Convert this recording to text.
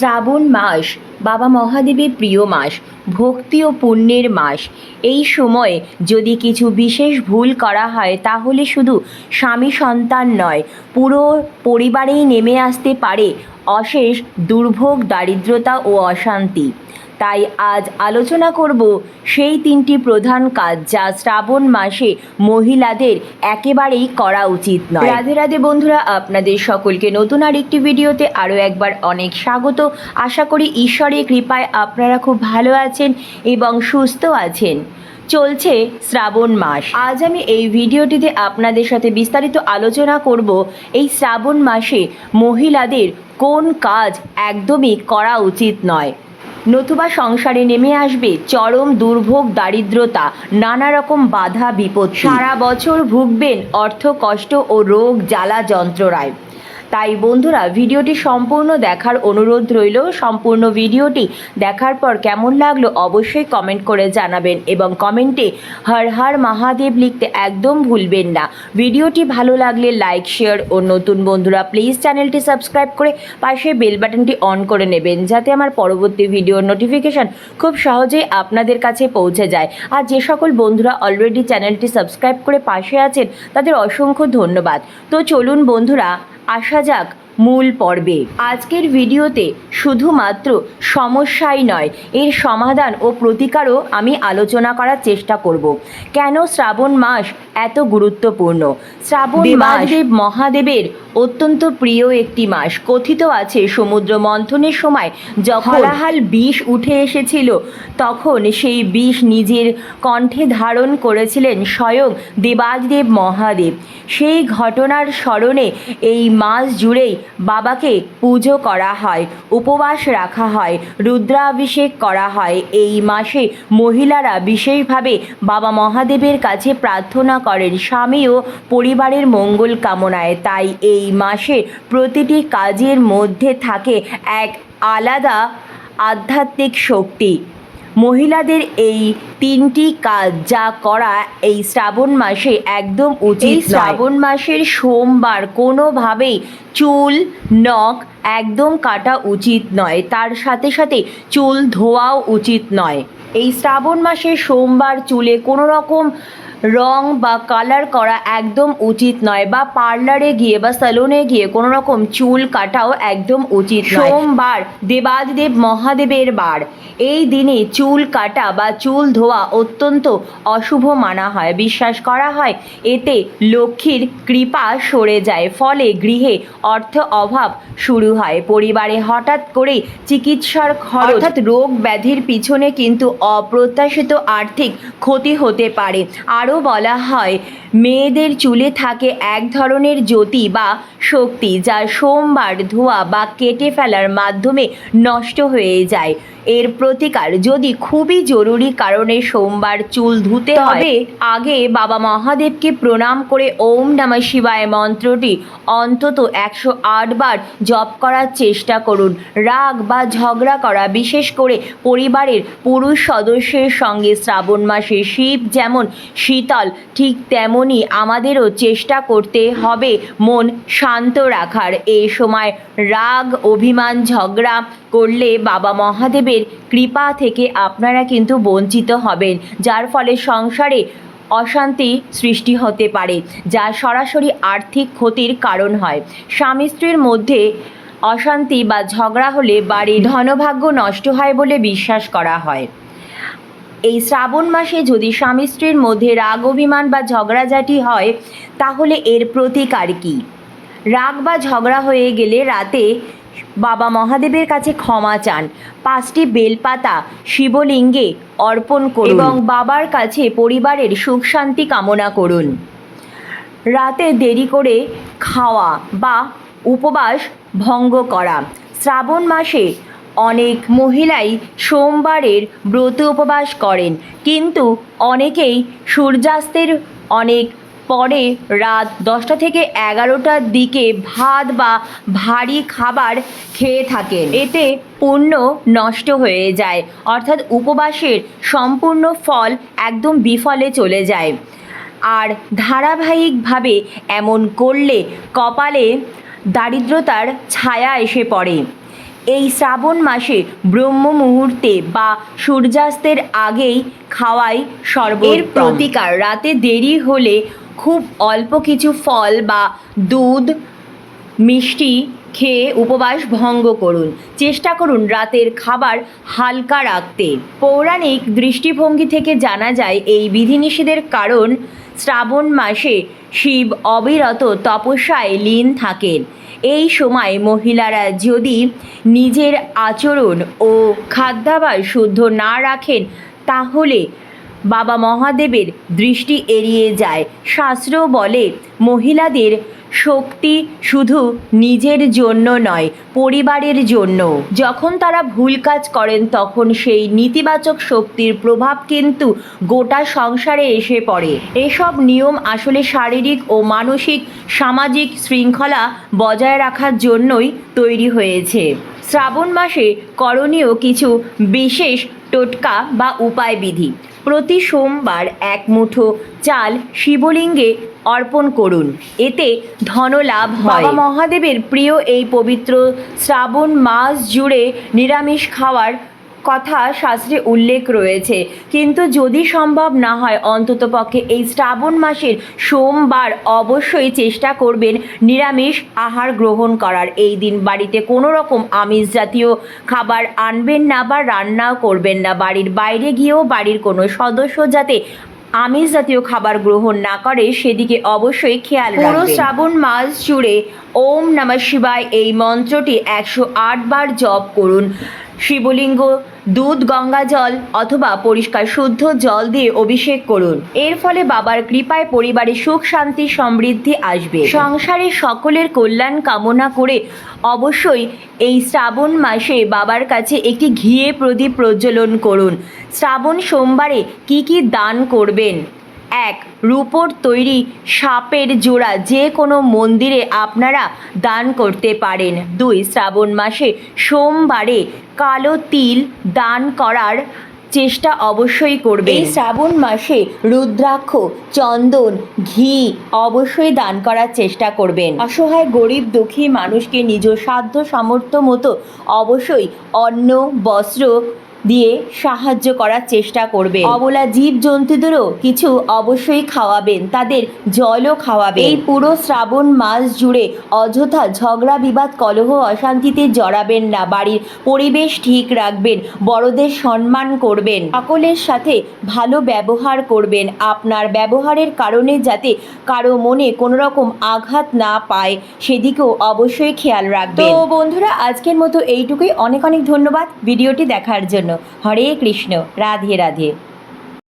শ্রাবণ মাস, বাবা মহাদেবের প্রিয় মাস, ভক্তি ও পুণ্যের মাস। এই সময়ে যদি কিছু বিশেষ ভুল করা হয়, তাহলে শুধু স্বামী সন্তান নয়, পুরো পরিবারেই নেমে আসতে পারে অশেষ দুর্ভোগ, দারিদ্রতা ও অশান্তি। তাই আজ আলোচনা করব সেই তিনটি প্রধান কাজ যা শ্রাবণ মাসে মহিলাদের একেবারেই করা উচিত নয়। রাধে রাধে বন্ধুরা, আপনাদের সকলকে নতুন আর একটি ভিডিওতে আরও একবার অনেক স্বাগত। আশা করি ঈশ্বরের কৃপায় আপনারা খুব ভালো আছেন এবং সুস্থ আছেন। চলছে শ্রাবণ মাস। আজ আমি এই ভিডিওটিতে আপনাদের সাথে বিস্তারিত আলোচনা করব এই শ্রাবণ মাসে মহিলাদের কোন কাজ একদমই করা উচিত নয়। নতুবা সংসারে নেমে আসবে চরম দুর্ভোগ, দারিদ্রতা নানা রকম বাধা বিপদ সারা বছর ভুগবেন অর্থ কষ্ট ও রোগ, জ্বালা, যন্ত্রণায়। তাই বন্ধুরা, ভিডিওটি সম্পূর্ণ দেখার অনুরোধ রইল। সম্পূর্ণ ভিডিওটি দেখার পর কেমন লাগল অবশ্যই কমেন্ট করে জানাবেন এবং কমেন্টে হর হর মহাদেব লিখতে একদম ভুলবেন না। ভিডিওটি ভালো লাগলে লাইক শেয়ার ও নতুন বন্ধুরা প্লিজ চ্যানেলটি সাবস্ক্রাইব করে পাশে বেল বাটনটি অন করে নেবেন যাতে আমার পরবর্তী ভিডিওর নোটিফিকেশান খুব সহজেই আপনাদের কাছে পৌঁছে যায়। আর যে সকল বন্ধুরা অলরেডি চ্যানেলটি সাবস্ক্রাইব করে পাশে আছেন, তাদের অসংখ্য ধন্যবাদ। তো চলুন বন্ধুরা আসা যাক মূল পর্বে। আজকের ভিডিওতে শুধুমাত্র সমস্যাই নয় এর সমাধান ও প্রতিকারও আমি আলোচনা করার চেষ্টা করব। কেন শ্রাবণ মাস এত গুরুত্বপূর্ণ? শ্রাবণ মাস মহাদেবের অত্যন্ত প্রিয় একটি মাস। কথিত আছে সমুদ্র মন্থনের সময় যখন হলাহাল বিষ উঠে এসেছিল তখন সেই বিষ নিজের কণ্ঠে ধারণ করেছিলেন স্বয়ং দেবাদিদেব মহাদেব। সেই ঘটনার স্মরণে এই মাস জুড়েই বাবাকে পুজো করা হয় উপবাস রাখা হয় রুদ্রাভিষেক করা হয়। এই মাসে মহিলারা বিশেষভাবে বাবা মহাদেবের কাছে প্রার্থনা করেন স্বামী ও পরিবারের মঙ্গল কামনায়। তাই এই মাসে প্রতিটি কাজের মধ্যে থাকে এক আলাদা আধ্যাত্মিক শক্তি। মহিলাদের এই তিনটি কাজ যা করা এই শ্রাবণ মাসে একদম উচিত শ্রাবণ মাসের সোমবার কোনোভাবেই চুল নখ একদম কাটা উচিত নয়। তার সাথে সাথে চুল ধোয়াও উচিত নয়। এই শ্রাবণ মাসে সোমবার চুলে কোনো রকম রং বা কালার করা একদম উচিত নয় বা পার্লারে গিয়ে বা স্যালুনে গিয়ে কোনো রকম চুল কাটাও একদম উচিত নয়। সোমবার দেবাদিদেব মহাদেবের বার। এই দিনে চুল কাটা বা চুল ধোয়া অত্যন্ত অশুভ মানা হয়। বিশ্বাস করা হয় এতে লক্ষ্মীর কৃপা সরে যায়। ফলে গৃহে অর্থ অভাব শুরু হয়। পরিবারে হঠাৎ করে চিকিৎসার খরচ অর্থাৎ রোগ ব্যাধির পিছনে কিন্তু অপ্রত্যাশিত আর্থিক ক্ষতি হতে পারে। আরও বলা হয়। মেয়েদের চুলে থাকে এক ধরনের জ্যোতি বা শক্তি যা সোমবার ধোয়া বা কেটে ফেলার মাধ্যমে নষ্ট হয়ে যায়। এর প্রতিকার যদি খুবই জরুরি কারণে সোমবার চুল ধুতে হবে আগে বাবা মহাদেবকে প্রণাম করে ওম নমঃ শিবায় মন্ত্রটি অন্তত একশো বার জপ করার চেষ্টা করুন। রাগ বা ঝগড়া করা, বিশেষ করে পরিবারের পুরুষ সদস্যের সঙ্গে শ্রাবণ মাসে শিব যেমন শীতল, ঠিক তেমনই আমাদেরও চেষ্টা করতে হবে মন শান্ত রাখার। এই সময় রাগ, অভিমান, ঝগড়া করলে বাবা মহাদেবের কৃপা থেকে আপনারা কিন্তু বঞ্চিত হবেন, যার ফলে সংসারে অশান্তি সৃষ্টি হতে পারে, যা সরাসরি আর্থিক ক্ষতির কারণ হয়। স্বামী স্ত্রীর মধ্যে অশান্তি বা ঝগড়া হলে বাড়ির ধনভাগ্য নষ্ট হয় বলে বিশ্বাস করা হয়। এই শ্রাবণ মাসে যদি স্বামী স্ত্রীর মধ্যে রাগ অভিমান বা ঝগড়াঝাটি হয় তাহলে এর প্রতিকার কী? রাগ বা ঝগড়া হয়ে গেলে রাতে বাবা মহাদেবের কাছে ক্ষমা চান। পাঁচটি বেলপাতা শিবলিঙ্গে অর্পণ করুন এবং বাবার কাছে পরিবারের সুখ শান্তি কামনা করুন। রাতে দেরি করে খাওয়া বা উপবাস ভঙ্গ করা। শ্রাবণ মাসে অনেক মহিলাই সোমবারের ব্রত উপবাস করেন। কিন্তু অনেকেই সূর্যাস্তের অনেক পরে রাত দশটা থেকে এগারোটার দিকে ভাত বা ভারী খাবার খেয়ে থাকেন। এতে পুণ্য নষ্ট হয়ে যায়। অর্থাৎ উপবাসের সম্পূর্ণ ফল একদম বিফলে চলে যায়। আর ধারাবাহিকভাবে এমন করলে কপালে দারিদ্রতার ছায়া এসে পড়ে। এই শ্রাবণ মাসে ব্রহ্ম মুহূর্তে বা সূর্যাস্তের আগেই খাওয়াই সর্বের প্রতিকার, রাতে দেরি হলে খুব অল্প কিছু ফল বা দুধ, মিষ্টি খেয়ে উপবাস ভঙ্গ করুন। চেষ্টা করুন রাতের খাবার হালকা রাখতে। পৌরাণিক দৃষ্টিভঙ্গি থেকে জানা যায়, এই বিধিনিষেধের কারণ শ্রাবণ মাসে শিব অবিরত তপস্যায় লীন থাকেন। এই সময় মহিলারা যদি নিজের আচরণ ও খাদ্যাভাস শুদ্ধ না রাখেন, তাহলে বাবা মহাদেবের দৃষ্টি এড়িয়ে যায়। শাস্ত্র বলে, মহিলাদের শক্তি শুধু নিজের জন্য নয়, পরিবারের জন্য। যখন তারা ভুল কাজ করেন, তখন সেই নেতিবাচক শক্তির প্রভাব কিন্তু গোটা সংসারে এসে পড়ে। এসব নিয়ম আসলে শারীরিক ও মানসিক, সামাজিক শৃঙ্খলা বজায় রাখার জন্যই তৈরি হয়েছে। শ্রাবণ মাসে করণীয় কিছু বিশেষ টোটকা বা উপায় বিধি প্রতি সোমবার এক মুঠো চাল শিবলিঙ্গে অর্পণ করুন। এতে ধন লাভ হয় মহাদেবের প্রিয় এই পবিত্র শ্রাবণ মাস জুড়ে নিরামিষ খাওয়ার কথা শাস্ত্রে উল্লেখ রয়েছে। কিন্তু যদি সম্ভব না হয় অন্ততপক্ষে এই শ্রাবণ মাসের সোমবার অবশ্যই চেষ্টা করবেন নিরামিষ আহার গ্রহণ করার। এই দিন বাড়িতে কোনো রকম আমিষ জাতীয় খাবার আনবেন না বা রান্নাও করবেন না। বাড়ির বাইরে গিয়েও বাড়ির কোনো সদস্য যাতে আমিষ জাতীয় খাবার গ্রহণ না করে সেদিকে অবশ্যই খেয়াল রাখবেন। পুরো শ্রাবণ মাস জুড়ে ওম নমঃ শিবায় এই মন্ত্রটি একশো আট বার জপ করুন। শিবলিঙ্গ দুধ, গঙ্গা জল অথবা পরিষ্কার শুদ্ধ জল দিয়ে অভিষেক করুন। এর ফলে বাবার কৃপায় পরিবারে সুখ, শান্তি, সমৃদ্ধি আসবে। সংসারে সকলের কল্যাণ কামনা করে অবশ্যই এই শ্রাবণ মাসে বাবার কাছে একটি ঘিয়ে প্রদীপ প্রজ্বলন করুন। শ্রাবণ সোমবারে কি কি দান করবেন? এক রূপোর তৈরি সাপের জোড়া যে কোনো মন্দিরে আপনারা দান করতে পারেন। দুই, শ্রাবণ মাসে সোমবারে কালো তিল দান করার চেষ্টা অবশ্যই করবে এই শ্রাবণ মাসে রুদ্রাক্ষ, চন্দন, ঘি অবশ্যই দান করার চেষ্টা করবেন। অসহায়, গরিব, দুঃখী মানুষকে নিজ সাধ্য সামর্থ্য মতো অবশ্যই অন্ন, বস্ত্র দিয়ে সাহায্য করার চেষ্টা করবে অবলা জীব জন্তুদেরও কিছু অবশ্যই খাওয়াবেন, তাদের জলও খাওয়াবেন। এই পুরো শ্রাবণ মাস জুড়ে অযথা ঝগড়া, বিবাদ, কলহ, অশান্তিতে জড়াবেন না। বাড়ির পরিবেশ ঠিক রাখবেন, বড়দের সম্মান করবেন, সকলের সাথে ভালো ব্যবহার করবেন। আপনার ব্যবহারের কারণে যাতে কারও মনে কোনো রকম আঘাত না পায়, সেদিকেও অবশ্যই খেয়াল রাখবেন। তো বন্ধুরা, আজকের মতো এইটুকুই। অনেক অনেক ধন্যবাদ ভিডিওটি দেখার জন্য হরে কৃষ্ণ রাধে রাধে